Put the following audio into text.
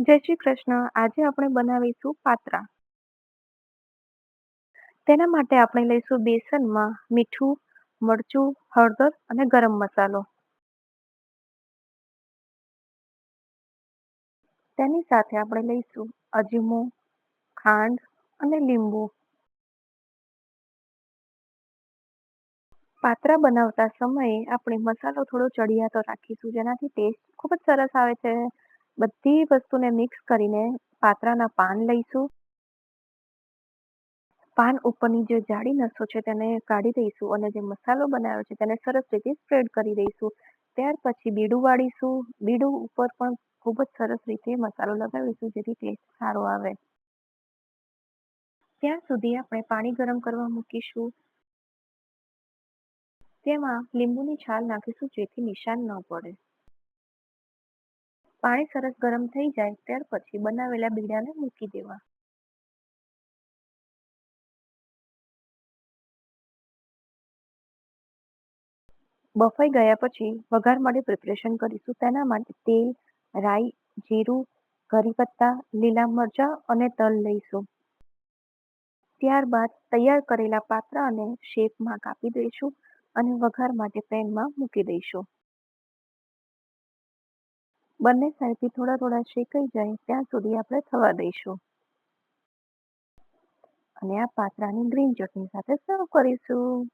જય શ્રી કૃષ્ણ. આજે આપણે બનાવીશું પાત્રા. તેના માટે આપણે લઈશું બેસનમાં મીઠું, મરચું, હળદર અને ગરમ મસાલો. તેની સાથે આપણે લઈશું અજમો, ખાંડ અને લીંબુ. પાત્રા બનાવતા સમયે આપણે મસાલો થોડો ચડિયાતો રાખીશું જેનાથી ટેસ્ટ ખૂબ જ સરસ આવે છે. બધી વસ્તુને મિક્સ કરીને પાત્રાના પાન લઈશું. પાન ઉપરની જે જાડી નસો છે તેને કાઢી દઈશું અને જે મસાલો બનાવ્યો છે તેને સરસ રીતે સ્પ્રેડ કરી દઈશું. ત્યાર પછી બીડું વાળીશું. બીડું ઉપર પણ ખૂબ જ સરસ રીતે મસાલો લગાવીશું જેથી ટેસ્ટ સારો આવે. ત્યાં સુધી આપણે પાણી ગરમ કરવા મૂકીશું. તેમાં લીંબુની છાલ નાખીશું જેથી નિશાન ન પડે. પાણી સરસ ગરમ થઈ જાય, ત્યાર પછી બનાવેલા બીડાને મૂકી દેવા. બફાઈ ગયા પછી વઘાર માટે પ્રિપરેશન કરીશું. તેના માટે તેલ, રાઈ, જીરું કરી પત્તા લીલા મરચાં અને તલ લઈશું. ત્યારબાદ તૈયાર કરેલા પાત્રાને શેપમાં કાપી દઈશું અને વઘાર માટે પેનમાં મૂકી દઈશું. બંને સાઈડથી થોડા થોડા શેકાઈ જાય ત્યાં સુધી આપણે થવા દઈશું. અને આ પાત્રાની ગ્રીન ચટણી સાથે સર્વ કરીશું.